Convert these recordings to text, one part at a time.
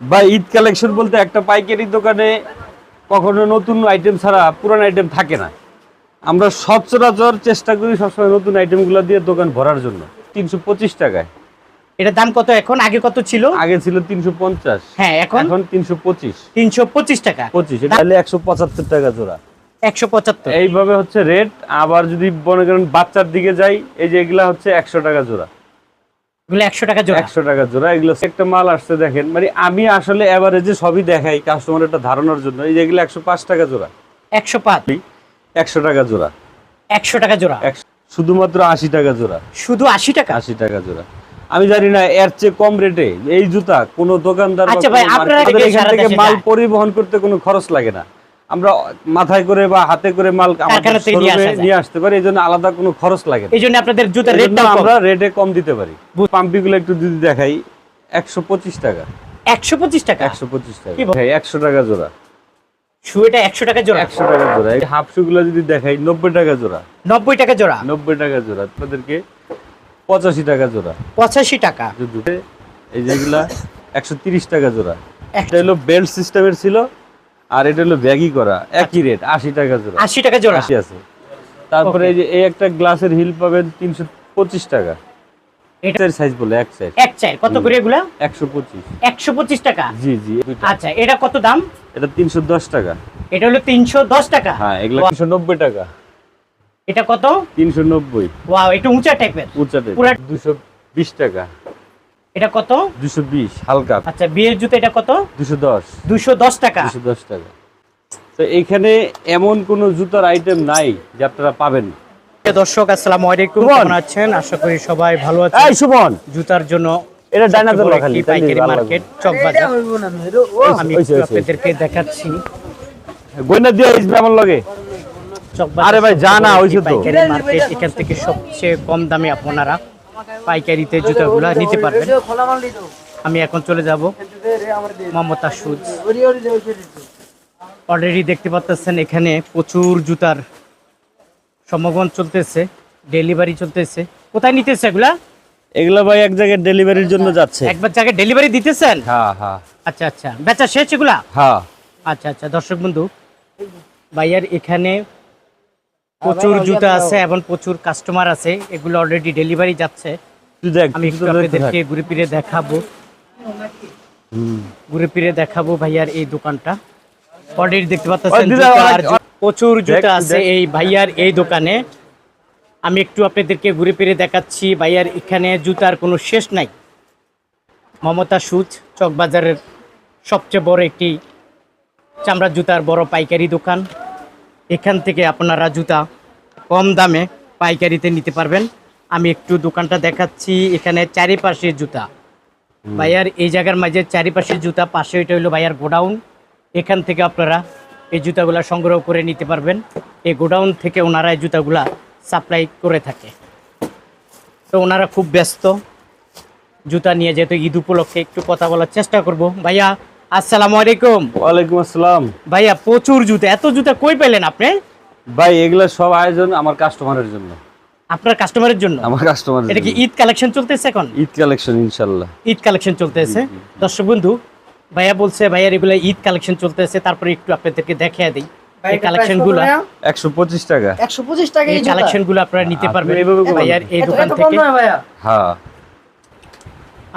বা ঈদ কালেকশন বলতে একটা পাইকারি দোকানে কখনো নতুন আইটেম ছাড়া পুরান আইটেম থাকে না। আমরা সচরাচর চেষ্টা করি সবসময় নতুন আইটেমগুলো দিয়ে দোকান ভরার জন্য। তিনশো পঁচিশ টাকায়। এটার দাম কত এখন? আগে কত ছিল? আগে ছিল তিনশো পঞ্চাশ। হ্যাঁ এখন? এখন তিনশো পঁচিশ। তিনশো পঁচিশ টাকা। পঁচিশ এটা হলে একশো পঁচাত্তর টাকা জোড়া। একশো পঁচাত্তর। এইভাবে হচ্ছে রেট আবার যদি মনে করেন বাচ্চার দিকে যাই এই যে এগুলা হচ্ছে একশো টাকা জোড়া। এগুলো টাকা জোড়া। একশো টাকা জোড়া এগুলো একটা মাল আসছে দেখেন। মানে আমি আসলে এভারেজে সবই দেখাই কাস্টমার একটা ধারণার জন্য। এই যে এগুলো একশো পাঁচ টাকা জোড়া। টাকা জোড়া। একশো টাকা জোড়া। শুধুমাত্র আশি টাকা জোড়া। শুধু আশি টাকা? আশি টাকা জোড়া। আমি জানি না এর চেয়ে কম রেটে এই জুতা কোনো দোকানদার আচ্ছা ভাই, আপনারা মাল পরিবহন করতে কোনো খরচ লাগে না। আমরা মাথায় করে বা হাতে করে মাল নিয়ে আসতে পারি এই জন্য আলাদা কোনো খরচ লাগে এই জন্য আপনাদের জুতার রেটটা আমরা রেটে কম দিতে পারি। পাম্পিগুলো একটু যদি দেখাই একশো পঁচিশ টাকা। একশো পঁচিশ টাকা? একশো পঁচিশ টাকা। একশো টাকা জোড়া। একশো টাকা জোড়া? একশো টাকা জোড়া। এই হাফ যদি দেখাই নব্বই টাকা জোড়া। নব্বই টাকা জোড়া? নব্বই টাকা জোড়া। আপনাদেরকে পঁচাশি টাকা জোড়া। পঁচাশি টাকা। এই যেগুলা একশো তিরিশ টাকা জোড়া। এক- এটা হলো বেল্ট সিস্টেমের ছিল। আর এটা হলো ব্যাগি করা একই রেট আশি টাকা জোড়া। আশি টাকা জোড়া। আশি আছে। তারপরে এই যে এই একটা গ্লাসের হিল পাবেন তিনশো পঁচিশ টাকা। এটা এটার সাইজ বলে এক সাইজ এক কত করে এগুলা? টাকা? জি জি আচ্ছা এটা কত দাম? এটা তিনশো দশ টাকা। এটা হলো তিনশো দশ টাকা? হ্যাঁ এগুলো টাকা। এটা কত? ওয়াও একটু উঁচা টাইপের পুরা- বিশ টাকা। এটা কত? দুশো বিশ হালকা। আচ্ছা বিয়ের জুতো এটা কত? দুশো দশ। দুশো দশ টাকা। দুশো দশ টাকা। তো এইখানে এমন কোনো জুতার আইটেম নাই যে আপনারা পাবেন দর্শক আসসালামু আলাইকুম। কেমন আছেন? আশা করি সবাই ভালো আছেন। এই সুমন জুতার জন্য এটা পাইকারি মার্কেট চকবাজার আমি। আপনাদেরকে দেখাচ্ছি। গয়না দিয়ে আসবে আমার লগে। আরে ভাই, যা না, সবচেয়ে বড় হইছে একটি তো। পাইকারি মার্কেট এখান থেকে সবচেয়ে কম দামে আপনারা পাইকারিতে জুতাগুলো নিতে পারবেন। আমি এখন চলে যাব মমতা সুজ। অলরেডি দেখতে পাচ্ছেন এখানে প্রচুর জুতার সমাগম চলতেছে ডেলিভারি চলতেছে। কোথায় নিতেছে এগুলা? এগুলা ভাই এক জায়গায় ডেলিভারির জন্য যাচ্ছে। একবার জায়গায় ডেলিভারি দিতেছেন? হ্যাঁ হ্যাঁ আচ্ছা আচ্ছা। বেচা শেষ এগুলা? হ্যাঁ আচ্ছা আচ্ছা। দর্শক বন্ধু ভাইয়ার এখানে প্রচুর জুতা আছে এবং প্রচুর কাস্টমার আছে। এগুলো অলরেডি ডেলিভারি যাচ্ছে। আমি। আপনাদেরকে ঘুরে ফিরে দেখাবো? হুম। ঘুরে ফিরে দেখাবো ভাইয়ার এই দোকানটা। অলরেডি দেখতে পাচ্ছেন প্রচুর জুতা আছে এই ভাইয়ার এই দোকানে। আমি একটু আপনাদেরকে ঘুরে ফিরে দেখাচ্ছি। ভাইয়ার এখানে জুতার কোনো শেষ নাই। মমতা সুজ চকবাজারের সবচেয়ে বড় একটি চামড়া জুতার বড় পাইকারি দোকান। এখান থেকে আপনারা জুতা কম দামে পাইকারিতে নিতে পারবেন। আমি একটু দোকানটা দেখাচ্ছি এখানে চারিপাশে জুতা। ভাইয়ার এই জায়গার মাঝে চারিপাশে জুতা পাশে এটা হলো ভাইয়ার গোডাউন। এখান থেকে আপনারা এই জুতাগুলা সংগ্রহ করে নিতে পারবেন। এই গোডাউন থেকে ওনারা এই জুতাগুলা সাপ্লাই করে থাকে। তো ওনারা খুব ব্যস্ত। জুতা নিয়ে যেহেতু ঈদ উপলক্ষে একটু কথা বলার চেষ্টা করব। ভাইয়া আসসালামু আলাইকুম। ওয়ালাইকুম আসসালাম। ভাইয়া প্রচুর জুতা। এত জুতা কই পেলেন আপনি? ভাই এগুলা সব আয়োজন আমার কাস্টমারের জন্য। আপনার কাস্টমারের জন্য? আমার কাস্টমারের এটা কি ঈদ কালেকশন চলতেছে এখন? ঈদ কালেকশন ইনশাল্লাহ ঈদ কালেকশন চলতেছে। দর্শক বন্ধু ভাইয়া বলছে ভাইয়ার এগুলো ঈদ কালেকশন চলতেছে। তারপরে একটু আপনাদেরকে দেখিয়ে দিই। এই কালেকশনগুলো একশো পঁচিশ টাকা। একশো পঁচিশ টাকা এই কালেকশনগুলো আপনারা নিতে পারবেন। ভাইয়ার এই দোকান থেকে হ্যাঁ।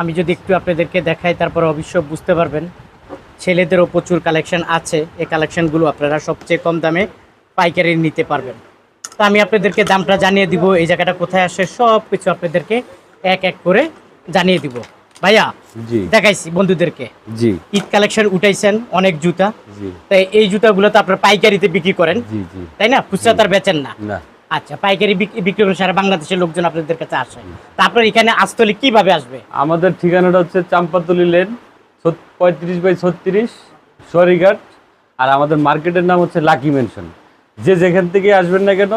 আমি যদি একটু আপনাদেরকে দেখাই তারপর অবশ্য বুঝতে পারবেন। ছেলেদেরও প্রচুর কালেকশন আছে। এই কালেকশনগুলো আপনারা সবচেয়ে কম দামে পাইকারি নিতে পারবেন। তো আমি আপনাদেরকে দামটা জানিয়ে দিব এই জায়গাটা কোথায় আসে সব কিছু আপনাদেরকে এক এক করে জানিয়ে দিব। ভাইয়া দেখাইছি বন্ধুদেরকে। জি। ঈদ কালেকশন উঠাইছেন অনেক জুতা। তাই এই জুতাগুলো তো আপনার পাইকারিতে বিক্রি করেন। তাই না? খুচরা তার বেচেন না। আচ্ছা পাইকারি বিক- বিক্রি করেন সারা বাংলাদেশের লোকজন আপনাদের কাছে আসে। তা আপনার এখানে আসতলে কীভাবে আসবে? আমাদের ঠিকানাটা হচ্ছে চাম্পাতলি লেন পঁয়ত্রিশ বাই ছত্রিশ সরিঘাট আর আমাদের মার্কেটের নাম হচ্ছে লাকি মেনশন যে যেখান থেকে আসবেন না কেন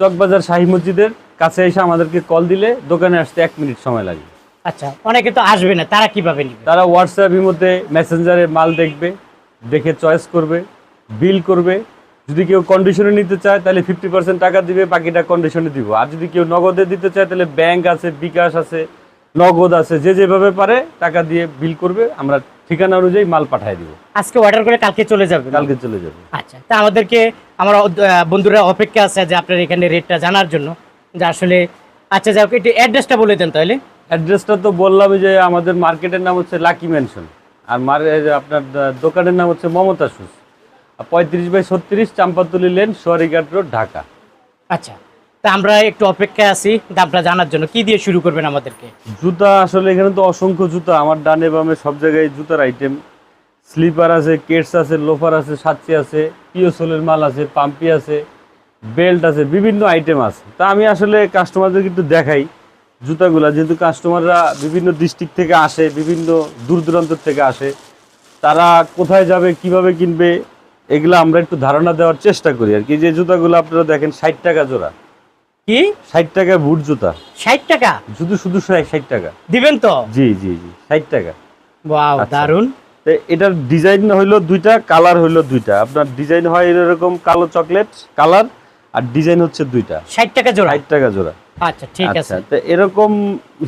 চকবাজার শাহী মসজিদের কাছে এসে আমাদেরকে কল দিলে দোকানে আসতে এক মিনিট সময় লাগে। আচ্ছা অনেকে তো আসবে না তারা কীভাবে নিবে? তারা হোয়াটসঅ্যাপ মধ্যে মেসেঞ্জারে মাল দেখবে দেখে চয়েস করবে বিল করবে। যদি কেউ কন্ডিশনে নিতে চায় তাহলে ফিফটি পার্সেন্ট টাকা দিবে বাকিটা কন্ডিশনে দিব। আর যদি কেউ নগদে দিতে চায় তাহলে ব্যাংক আছে বিকাশ আছে নগদ আছে যে যেভাবে পারে টাকা দিয়ে বিল করবে আমরা ঠিকানা অনুযায়ী মাল পাঠিয়ে দিব। আজকে অর্ডার করে কালকে চলে যাবে। কালকে চলে যাবে। আচ্ছা তা আমাদেরকে আমার বন্ধুরা অপেক্ষা আছে যে আপনার এখানে রেটটা জানার জন্য। যে আসলে আচ্ছা হোক একটু অ্যাড্রেসটা বলে দেন তাহলে। অ্যাড্রেসটা তো বললাম যে আমাদের মার্কেটের নাম হচ্ছে লাকি ম্যানশন আর মার আপনার দোকানের নাম হচ্ছে মমতা শুজ পঁয়ত্রিশ বাই ছত্রিশ চাম্পাতুলি লেন সোয়ারিঘাট রোড ঢাকা। আচ্ছা। তা আমরা একটু অপেক্ষায় আছি, দামটা জানার জন্য। কি দিয়ে শুরু করবেন আমাদেরকে? জুতা আসলে এখানে তো অসংখ্য জুতা। আমার ডানে বামে সব জায়গায় জুতার আইটেম স্লিপার আছে, কেটস আছে লোফার আছে, সাচ্চি আছে, পিওসোলের মাল আছে, পাম্পি আছে বেল্ট আছে, বিভিন্ন আইটেম আছে। তা আমি আসলে কাস্টমারদের কিন্তু দেখাই জুতাগুলা। যেহেতু কাস্টমাররা বিভিন্ন ডিস্ট্রিক্ট থেকে আসে, বিভিন্ন দূর দূরান্ত থেকে আসে, তারা কোথায় যাবে, কীভাবে কিনবে, এগুলো আমরা একটু ধারণা দেওয়ার চেষ্টা করি। আর কি, যে জুতাগুলো আপনারা দেখেন, ষাট টাকা জোড়া। কি? ষাট টাকা বুট জুতা। ষাট টাকা? শুধু শুধু ষাট টাকা। দিবেন তো? জি জি জি ষাট টাকা। ওয়াও আচ্ছা। দারুণ তো এটার ডিজাইন হইল দুইটা কালার হইল দুইটা। আপনার ডিজাইন হয় এরকম কালো চকলেট কালার আর ডিজাইন হচ্ছে দুইটা। ষাট টাকা জোড়া? ষাট টাকা জোড়া। আচ্ছা ঠিক আচ্ছা আছে। তো এরকম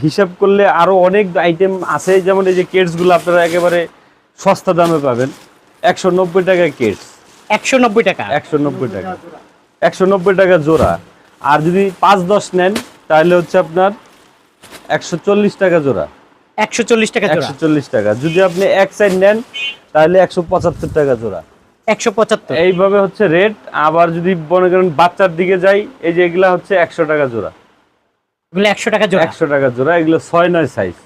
হিসাব করলে আরও অনেক আইটেম আছে। যেমন এই যে কেটসগুলো আপনারা একেবারে সস্তা দামে পাবেন। একশো নব্বই টাকা কেটস একশো নব্বই টাকা? একশো নব্বই টাকা। একশো নব্বই টাকা জোড়া। আর যদি পাঁচ দশ নেন তাহলে হচ্ছে আপনার একশো চল্লিশ টাকা জোড়া। একশো চল্লিশ টাকা একশো চল্লিশ টাকা। যদি আপনি এক সাইড নেন তাহলে একশো পঁচাত্তর টাকা জোড়া। একশো পঁচাত্তর? এইভাবে হচ্ছে রেট। আবার যদি মনে করেন বাচ্চার দিকে যাই এই যে এগুলা হচ্ছে একশো টাকা জোড়া। এগুলো একশো টাকা জোড়া? একশো টাকা জোড়া এগুলো ছয় নয় সাইজ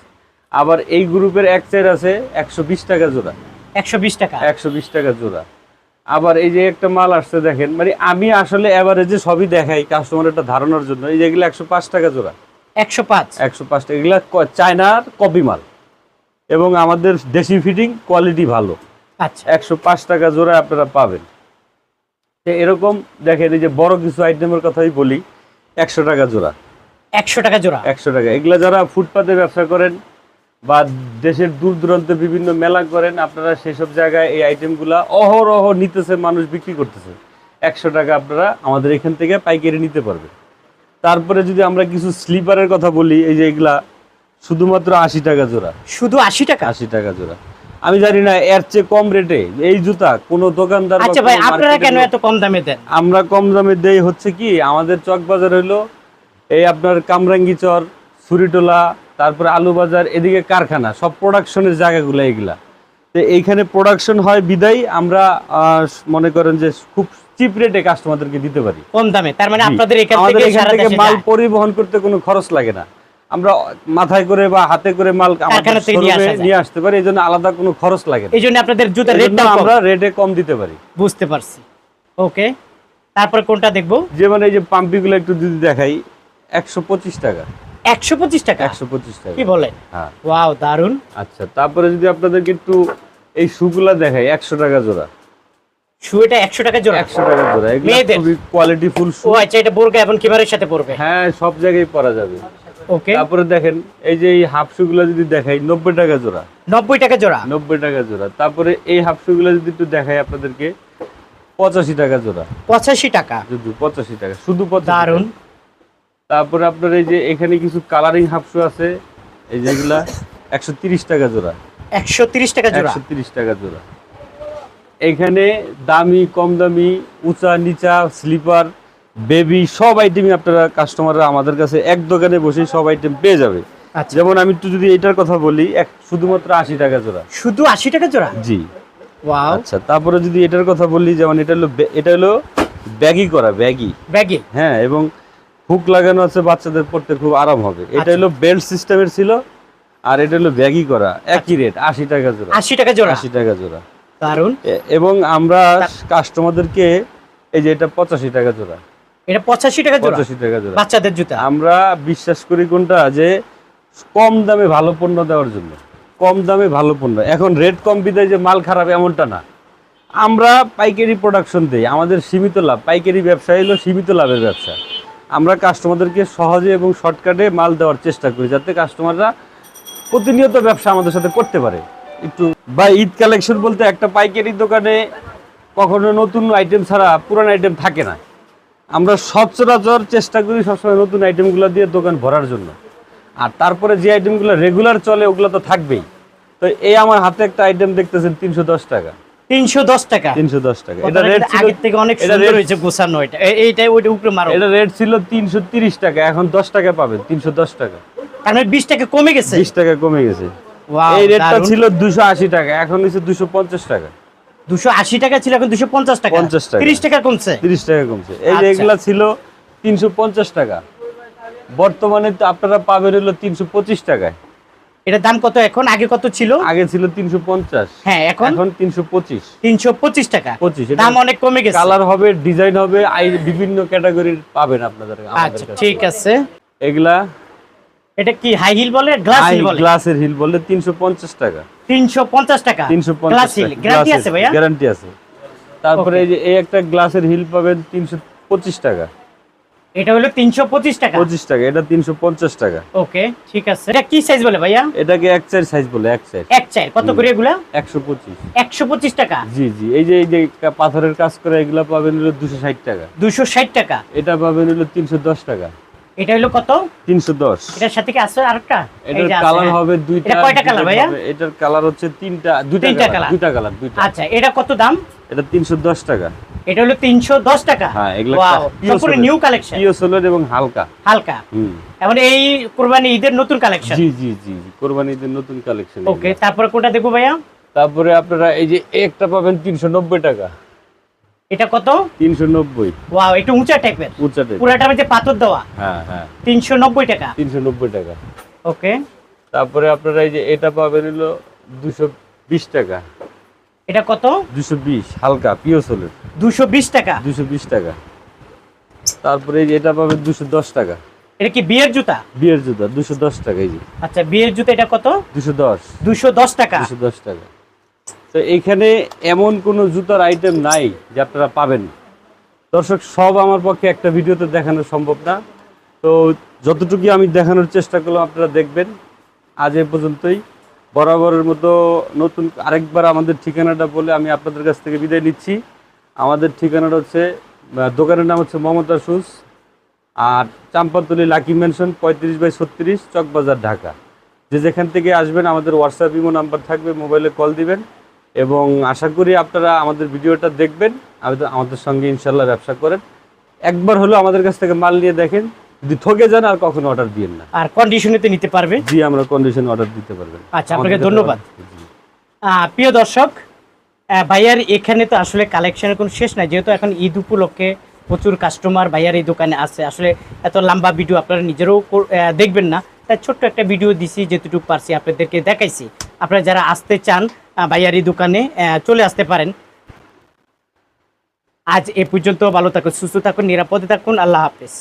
আবার এই গ্রুপের এক চার আছে একশো বিশ টাকা জোড়া। একশো বিশ টাকা? একশো বিশ টাকা জোড়া। আবার এই যে একটা মাল আসছে দেখেন মানে আমি আসলে এভারেজে সবই দেখাই কাস্টমার একটা ধারণার জন্য এই যে এগুলো একশো পাঁচ টাকা জোড়া। একশো পাঁচ? একশো পাঁচ টাকা এগুলা চায়নার কপি মাল। এবং আমাদের দেশি ফিটিং কোয়ালিটি ভালো। আচ্ছা। একশো পাঁচ টাকা জোড়া আপনারা পাবেন। এরকম দেখেন এই যে বড় কিছু আইটেমের কথাই বলি একশো টাকা জোড়া। একশো টাকা জোড়া। একশো টাকা। এগুলা যারা ফুটপাতে ব্যবসা করেন বা দেশের দূর দূরান্তে বিভিন্ন মেলা করেন আপনারা সেসব জায়গায় এই আইটেমগুলা অহরহ নিতেছে মানুষ বিক্রি করতেছে। একশো টাকা আপনারা আমাদের এখান থেকে পাইকারি নিতে পারবেন। তারপরে যদি আমরা কিছু স্লিপারের কথা বলি এই যে এগুলা শুধুমাত্র আশি টাকা জোড়া। শুধু আশি টাকা? আশি টাকা জোড়া। আমি জানি না এর চেয়ে কম রেটে এই জুতা কোনো দোকানদার আচ্ছা ভাই আপনারা কেন এত কম দামে দেন? আমরা কম দামে দেই হচ্ছে কি আমাদের চক বাজার হইল এই আপনার কামরাঙ্গি চর সুরিটোলা তারপরে আলু বাজার এদিকে কারখানা সব প্রোডাকশনের জায়গাগুলো এগুলা তো এইখানে প্রোডাকশন হয় বিদায় আমরা মনে করেন যে খুব চিপ রেটে কাস্টমারদেরকে দিতে পারি। কম দামে তার মানে আপনাদের এখান থেকে সারা দেশে মাল পরিবহন করতে কোনো খরচ লাগে না। আমরা মাথায় করে বা হাতে করে মাল নিয়ে আসতে পারি এই জন্য আলাদা কোনো খরচ লাগে না। এই জন্য আপনাদের এই রেটটা আমরা রেটে কম দিতে পারি। বুঝতে পারছি। ওকে তারপর কোনটা দেখব? যেমন এই যে পাম্পিগুলো একটু যদি দেখাই একশো পঁচিশ টাকা। একশো পঁচিশ টাকা। একশো পঁচিশ টাকা। কি বলেন? হ্যাঁ। ওয়াও দারুণ আচ্ছা তারপরে যদি আপনাদেরকে একটু এই শুগুলা দেখাই একশো টাকা জোড়া। শুয়েটা একশো টাকা জোড়া। একশো টাকা জোড়া। মেয়েদের? খুবই কোয়ালিটি ফুল ও আচ্ছা এটা বোরকা এবং কিমারের সাথে পড়বে হ্যাঁ সব জায়গায় পরা যাবে। ওকে। তারপরে দেখেন এই যে এই হাফ শুগুলা যদি দেখাই নব্বই টাকা জোড়া। নব্বই টাকা জোড়া। নব্বই টাকা জোড়া। তারপরে এই হাফ শুগুলা যদি একটু দেখাই আপনাদেরকে পঁচাশি টাকা জোড়া। পঁচাশি টাকা। শুধু পঁচাশি টাকা শুধু দারুণ। তারপরে আপনার এই যে এখানে কিছু কালারিং হাফশু আছে এই যেগুলা একশো তিরিশ টাকা জোড়া। একশো তিরিশ টাকা জোড়া? একশো তিরিশ টাকা জোড়া। এখানে দামি কম দামি উঁচা নিচা স্লিপার বেবি সব আইটেমই আপনারা কাস্টমাররা আমাদের কাছে এক দোকানে বসে সব আইটেম পেয়ে যাবে। আচ্ছা। যেমন আমি একটু যদি এটার কথা বলি এক শুধুমাত্র আশি টাকা জোড়া। শুধু আশি টাকা জোড়া? জি। আচ্ছা তারপরে যদি এটার কথা বলি যেমন এটা হলো এটা হলো ব্যাগি করা ব্যাগি। ব্যাগে? হ্যাঁ এবং হুক লাগানো আছে বাচ্চাদের পড়তে খুব আরাম হবে। এটা আচ্ছা। হলো বেল্ট সিস্টেমের ছিল আর এটা হলো ব্যাগি করা একই রেট আশি টাকা জোড়া। আশি টাকা জোড়া? আশি টাকা জোড়া। দারুণ এবং আমরা কাস্টমারদেরকে এই যে এটা পঁচাশি টাকা জোড়া। এটা পঁচাশি টাকা জোড়া? পঁচাশি টাকা জোড়া। বাচ্চাদের জুতা? আমরা বিশ্বাস করি কোনটা? যে কম দামে ভালো পণ্য দেওয়ার জন্য। কম দামে ভালো পণ্য। এখন রেট কম বিদায় যে মাল খারাপ এমনটা না। আমরা পাইকারি প্রোডাকশন দিই। আমাদের সীমিত লাভ। পাইকারি ব্যবসা হলো সীমিত লাভের ব্যবসা। আমরা কাস্টমারদেরকে সহজে এবং শর্টকাটে মাল দেওয়ার চেষ্টা করি, যাতে কাস্টমাররা প্রতিনিয়ত ব্যবসা আমাদের সাথে করতে পারে। একটু বা ঈদ কালেকশন বলতে একটা পাইকারি দোকানে কখনো নতুন আইটেম ছাড়া পুরান আইটেম থাকে না। আমরা সচরাচর চেষ্টা করি সবসময় নতুন আইটেমগুলো দিয়ে দোকান ভরার জন্য। আর তারপরে যে আইটেমগুলো রেগুলার চলে, ওগুলো তো থাকবেই। তো এই আমার হাতে একটা আইটেম দেখতেছেন, তিনশো দশ টাকা। টাকা। তিনশো দশ টাকা। এটা রেট কিন্তু থেকে অনেক সুন্দর হয়েছে গোছানো এটা। এইটাই ওইটা উপরে মারো। এটা রেট ছিল তিনশো তিরিশ টাকা এখন দশ টাকা পাবেন তিনশো দশ টাকা। তার মানে টাকা কমে গেছে? টাকা কমে গেছে। এই রেটটা ছিল দুশো আশি টাকা এখন টাকা। দুশো আশি টাকা ছিল এখন দুশো পঞ্চাশ টাকা। 50 টাকা। কমছে? তিরিশ টাকা কমছে। এই যে আচ্ছা। এগুলা ছিল টাকা। বর্তমানে আপনারা পাবেন হলো তিনশো পঁচিশ টাকায়। এটার দাম কত এখন? আগে কত ছিল? আগে ছিল তিনশো পঞ্চাশ। হ্যাঁ এখন? এখন তিনশো পঁচিশ। তিনশো পঁচিশ টাকা। 25 দাম অনেক কমে গেছে। কালার হবে ডিজাইন হবে বিভিন্ন ক্যাটাগরির পাবেন আপনাদের আচ্ছা ঠিক আছে। এগুলা এটা কি হাই হিল বলে? গ্লাস হিল বলে? গ্লাসের হিল তিনশো পঞ্চাশ টাকা। তিনশো পঞ্চাশ টাকা? তিনশো গ্লাস পঞ্চাশ হিল গ্যারান্টি আছে ভাইয়া? গ্যারান্টি আছে। তারপরে এই যে এই একটা গ্লাসের হিল পাবেন তিনশো পঁচিশ টাকা। এটা হলো তিনশো পঁচিশ টাকা। পঁচিশ টাকা এটা তিনশো পঞ্চাশ টাকা। ওকে ঠিক আছে। এটা কি সাইজ বলে ভাইয়া? এটাকে এক চার সাইজ বলে এক চার এক চাই কত করে এগুলা? একশো পঁচিশ। একশো পঁচিশ টাকা। জি জি। এই যে এই যে পাথরের কাজ করে এগুলা পাবেন হলো দুশো ষাট টাকা। দুশো ষাট টাকা। এটা পাবেন হলো তিনশো দশ টাকা। এটা হলো কত? তিনশো দশ। এটার সাথে কি আছে আরেকটা? এটার কালার। হবে দুইটা এটা কয়টা কালার ভাইয়া? এটার কালার হচ্ছে তিনটা দুইটা কালার দুইটা কালার দুইটা। আচ্ছা এটা কত দাম? এটা তিনশো দশ টাকা। এটা হলো তিনশো দশ টাকা। হ্যাঁ, এগুলো সম্পূর্ণ নিউ কালেকশন পিও সোলার এবং হালকা। হালকা। হুম। এখন এই কোরবানি ঈদের নতুন কালেকশন জি জি জি জি কোরবানিদের নতুন কালেকশন ওকে তারপরে কোনটা দেখব ভাইয়া? তারপরে আপনারা এই যে একটা পাবেন তিনশো নব্বই টাকা। এটা কত? তিনশো নব্বই। ওয়াও একটু উঁচা টাইপের উঁচা টাইপ পুরাটা মধ্যে পাথর দেওয়া। হ্যাঁ হ্যাঁ। তিনশো নব্বই টাকা। তিনশো নব্বই টাকা। ওকে। তারপরে আপনারা এই যে এটা পাবেন হলো দুশো বিশ টাকা। এটা কত? দুশো বিশ হালকা পিও সোলের দুশো বিশ টাকা। দুশো বিশ টাকা। তারপরে এই যে এটা পাবেন দুশো দশ টাকা। এটা কি বিয়ের জুতা? বিয়ের জুতা দুশো দশ টাকা এই যে। আচ্ছা বিয়ের জুতা এটা কত? দুশো দশ। দুশো দশ টাকা। দুশো দশ টাকা। তো এইখানে এমন কোনো জুতার আইটেম নাই যে আপনারা পাবেন। দর্শক, সব আমার পক্ষে একটা ভিডিওতে দেখানো সম্ভব না। তো যতটুকু আমি দেখানোর চেষ্টা করলাম, আপনারা দেখবেন। আজ এ পর্যন্তই। বরাবরের মতো নতুন আরেকবার আমাদের ঠিকানাটা বলে আমি আপনাদের কাছ থেকে বিদায় নিচ্ছি। আমাদের ঠিকানাটা হচ্ছে দোকানের নাম হচ্ছে মমতা শুজ, আর চাম্পাতলি লাকি মেনশন পঁয়ত্রিশ বাই ছত্রিশ, চকবাজার, ঢাকা। যে যেখান থেকে আসবেন, আমাদের হোয়াটসঅ্যাপ ইমো নাম্বার থাকবে, মোবাইলে কল দিবেন। এবং আশা করি আপনারা আমাদের ভিডিওটা দেখবেন আমাদের সঙ্গে ইনশাল্লাহ ব্যবসা করেন। একবার হলো আমাদের কাছ থেকে মাল নিয়ে দেখেন যদি ঠকে যান আর কখনো অর্ডার দিয়েন না। আর কন্ডিশনেতে নিতে পারবে? জি আমরা কন্ডিশন অর্ডার দিতে পারবেন। আচ্ছা, আপনাকে ধন্যবাদ। প্রিয় দর্শক ভাইয়ার এখানে তো আসলে কালেকশনের কোনো শেষ নাই যেহেতু এখন ঈদ উপলক্ষে প্রচুর কাস্টমার ভাইয়ার এই দোকানে আছে। আসলে এত লম্বা ভিডিও আপনারা নিজেরাও দেখবেন না। তাই ছোট্ট একটা ভিডিও দিছি যেটুকু পারছি আপনাদেরকে দেখাইছি। আপনারা যারা আসতে চান ভাইয়ারি দোকানে চলে আসতে পারেন। আজ এ পর্যন্ত ভালো থাকুন, সুস্থ থাকুন, নিরাপদে থাকুন, আল্লাহ হাফেজ।